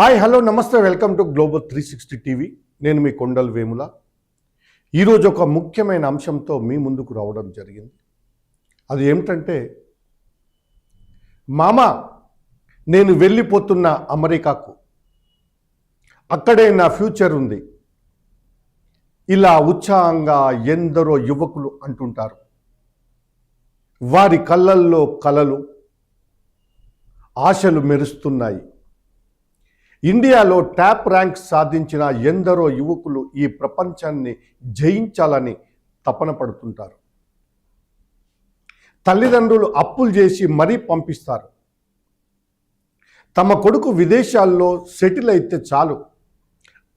Hi hello నమస్తే welcome to global three sixty TV. నేను మీ కొండల్ వేముల. ఈరోజు ఒక ముఖ్యమైన అంశంతో మీ ముందుకు రావడం జరిగింది. అది ఏమిటంటే మామ నేను వెళ్ళిపోతున్న అమెరికాకు. అక్కడే నా ఫ్యూచర్ ఉంది. ఇలా ఉత్సాహంగా ఎందరో యువకులు అంటుంటారు. వారి కళ్ళల్లో కలలు ఆశలు మెరుస్తున్నాయి. ఇండియాలో ట్యాప్ ర్యాంక్ సాధించిన ఎందరో యువకులు ఈ ప్రపంచాన్ని జయించాలని తపన పడుతుంటారు. తల్లిదండ్రులు అప్పులు చేసి మరీ పంపిస్తారు. తమ కొడుకు విదేశాల్లో సెటిల్ అయితే చాలు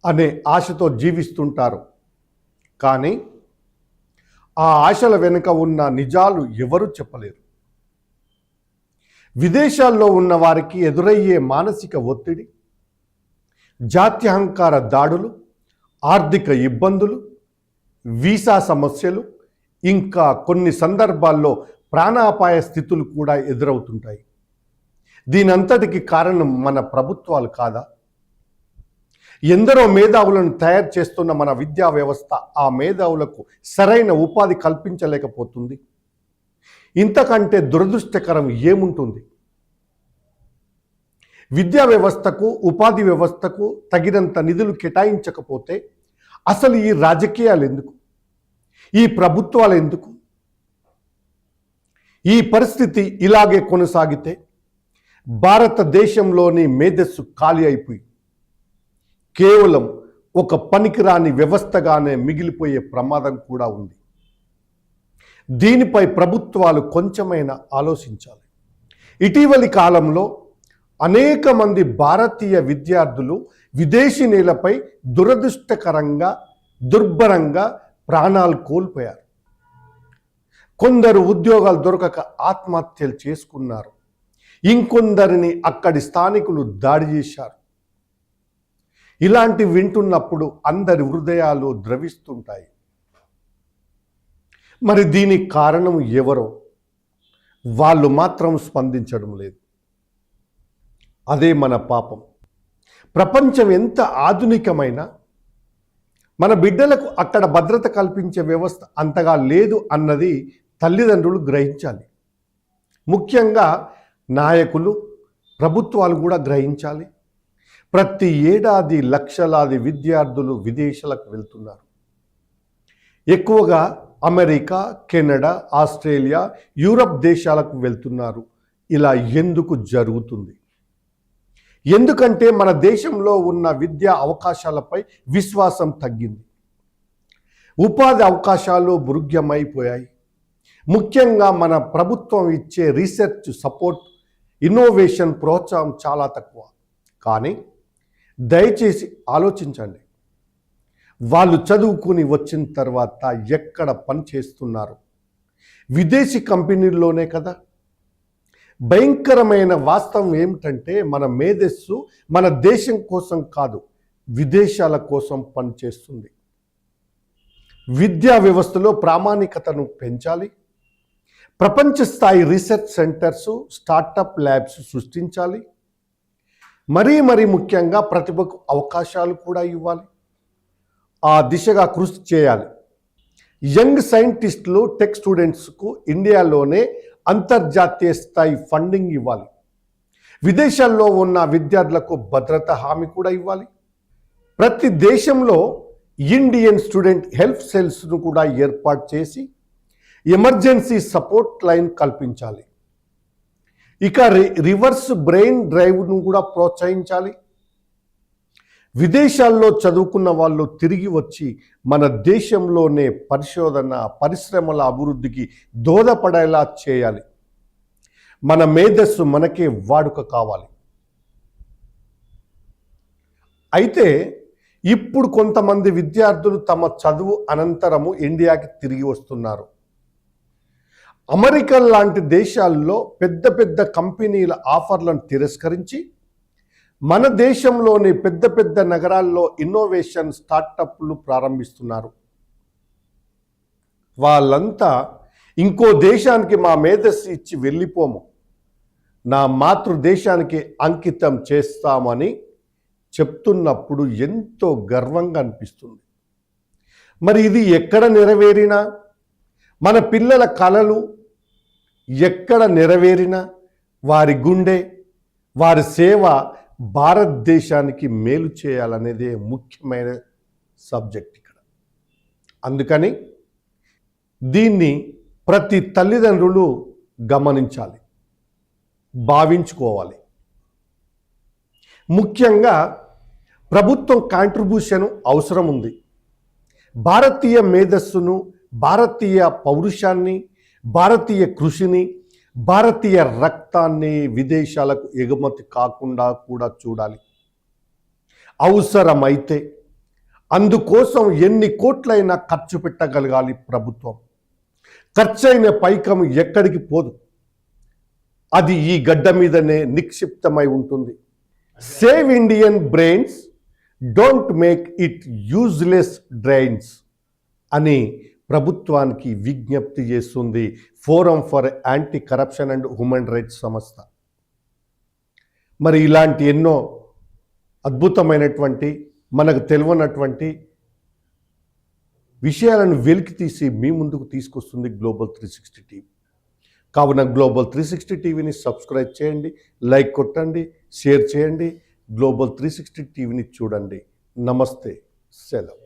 అనే ఆశతో జీవిస్తుంటారు. కానీ ఆ ఆశల వెనుక ఉన్న నిజాలు ఎవరు చెప్పలేరు. విదేశాల్లో ఉన్న వారికి ఎదురయ్యే మానసిక ఒత్తిడి జాత్యహంకార దాడులు ఆర్థిక ఇబ్బందులు వీసా సమస్యలు ఇంకా కొన్ని సందర్భాల్లో ప్రాణాపాయ స్థితులు కూడా ఎదురవుతుంటాయి. దీనంతటికి కారణం మన ప్రభుత్వాలు కాదా? ఎందరో మేధావులను తయారు చేస్తున్న మన విద్యా వ్యవస్థ ఆ మేధావులకు సరైన ఉపాధి కల్పించలేకపోతుంది. ఇంతకంటే దురదృష్టకరం ఏముంటుంది? విద్యా వ్యవస్థకు ఉపాధి వ్యవస్థకు తగినంత నిధులు కేటాయించకపోతే అసలు ఈ రాజకీయాలు ఎందుకు? ఈ ప్రభుత్వాలు ఎందుకు? ఈ పరిస్థితి ఇలాగే కొనసాగితే భారతదేశంలోని మేధస్సు ఖాళీ అయిపోయి కేవలం ఒక పనికిరాని వ్యవస్థగానే మిగిలిపోయే ప్రమాదం కూడా ఉంది. దీనిపై ప్రభుత్వాలు కొంచెమైనా ఆలోచించాలి. ఇటీవలి కాలంలో అనేక మంది భారతీయ విద్యార్థులు విదేశీ నేలపై దురదృష్టకరంగా దుర్భరంగా ప్రాణాలు కోల్పోయారు. కొందరు ఉద్యోగాలు దొరకక ఆత్మహత్యలు చేసుకున్నారు. ఇంకొందరిని అక్కడి స్థానికులు దాడి చేశారు. ఇలాంటి వింటున్నప్పుడు అందరి హృదయాలు ద్రవిస్తుంటాయి. మరి దీనికి కారణం ఎవరో? వాళ్ళు మాత్రం స్పందించడం లేదు. అదే మన పాపం. ప్రపంచం ఎంత ఆధునికమైన మన బిడ్డలకు అక్కడ భద్రత కల్పించే వ్యవస్థ అంతగా లేదు అన్నది తల్లిదండ్రులు గ్రహించాలి. ముఖ్యంగా నాయకులు ప్రభుత్వాలు కూడా గ్రహించాలి. ప్రతి ఏడాది లక్షలాది విద్యార్థులు విదేశాలకు వెళ్తున్నారు. ఎక్కువగా అమెరికా కెనడా ఆస్ట్రేలియా యూరప్ దేశాలకు వెళ్తున్నారు. ఇలా ఎందుకు జరుగుతుంది? ఎందుకంటే మన దేశంలో ఉన్న విద్యా అవకాశాలపై విశ్వాసం తగ్గింది. ఉపాధి అవకాశాలు భృగ్యమైపోయాయి ముఖ్యంగా మన ప్రభుత్వం ఇచ్చే రీసెర్చ్ సపోర్ట్ ఇన్నోవేషన్ ప్రోత్సాహం చాలా తక్కువ. కానీ దయచేసి ఆలోచించండి. వాళ్ళు చదువుకుని వచ్చిన తర్వాత ఎక్కడ పని చేస్తున్నారు? విదేశీ కంపెనీల్లోనే కదా. భయంకరమైన వాస్తవం ఏమిటంటే మన మేధస్సు మన దేశం కోసం కాదు విదేశాల కోసం పనిచేస్తుంది. విద్యా వ్యవస్థలో ప్రామాణికతను పెంచాలి. ప్రపంచ స్థాయి రీసెర్చ్ సెంటర్స్ స్టార్టప్ ల్యాబ్స్ సృష్టించాలి. మరీ మరీ ముఖ్యంగా ప్రతిభకు అవకాశాలు కూడా ఇవ్వాలి. ఆ దిశగా కృషి చేయాలి. యంగ్ సైంటిస్టులు టెక్ స్టూడెంట్స్కు ఇండియాలోనే అంతర్జాతీయ స్థాయి ఫండింగ్ ఇవ్వాలి. విదేశాల్లో ఉన్న విద్యార్థులకు భద్రత హామీ కూడా ఇవ్వాలి. ప్రతి దేశంలో ఇండియన్ స్టూడెంట్ హెల్ప్ సెల్స్ను కూడా ఏర్పాటు చేసి ఎమర్జెన్సీ సపోర్ట్ లైన్ కల్పించాలి. ఇక రి రివర్స్ బ్రెయిన్ డ్రైవ్ను కూడా ప్రోత్సహించాలి. విదేశాల్లో చదువుకున్న వాళ్ళు తిరిగి వచ్చి మన దేశంలోనే పరిశోధన పరిశ్రమల అభివృద్ధికి దోహదపడేలా చేయాలి. మన మేధస్సు మనకే వాడుక కావాలి. అయితే ఇప్పుడు కొంతమంది విద్యార్థులు తమ చదువు అనంతరము ఇండియాకి తిరిగి వస్తున్నారు. అమెరికా లాంటి దేశాల్లో పెద్ద పెద్ద కంపెనీల ఆఫర్లను తిరస్కరించి మన దేశంలోని పెద్ద పెద్ద నగరాల్లో ఇన్నోవేషన్ స్టార్టప్లు ప్రారంభిస్తున్నారు. వాళ్ళంతా ఇంకో దేశానికి మా మేధస్సు ఇచ్చి వెళ్ళిపోము. నా మాతృదేశానికి అంకితం చేస్తామని చెప్తున్నప్పుడు ఎంతో గర్వంగా అనిపిస్తుంది. మరి ఇది ఎక్కడ నెరవేరినా మన పిల్లల కళలు ఎక్కడ నెరవేరినా వారి గుండె వారి సేవ భారతదేశానికి మేలు చేయాలనేదే ముఖ్యమైన సబ్జెక్ట్ ఇక్కడ. అందుకని దీన్ని ప్రతి తల్లిదండ్రులు గమనించాలి భావించుకోవాలి. ముఖ్యంగా ప్రభుత్వం కాంట్రిబ్యూషన్ అవసరం ఉంది. భారతీయ మేధస్సును భారతీయ పౌరుషాన్ని భారతీయ కృషిని భారతీయ రక్తాన్ని విదేశాలకు ఎగుమతి కాకుండా కూడా చూడాలి. అవసరమైతే అందుకోసం ఎన్ని కోట్లైనా ఖర్చు పెట్టగలగాలి ప్రభుత్వం. ఖర్చైన పైకం ఎక్కడికి పోదు. అది ఈ గడ్డ మీదనే నిక్షిప్తమై ఉంటుంది. Save Indian brains don't make it useless drains అని ప్రభుత్వానికి విజ్ఞప్తి చేస్తుంది forum for anti corruption and human rights సంస్థ. మరి ఇలాంటి ఎన్నో అద్భుతమైనటువంటి మనకు తెలియనటువంటి విషయాలను వెలికి తీసి మీ ముందుకు తీసుకొస్తుంది గ్లోబల్ త్రీ సిక్స్టీ టీవీ కావున గ్లోబల్ త్రీ సిక్స్టీ టీవీని సబ్స్క్రైబ్ చేయండి లైక్ కొట్టండి షేర్ చేయండి గ్లోబల్ త్రీ సిక్స్టీ టీవీని చూడండి. నమస్తే సెలవు.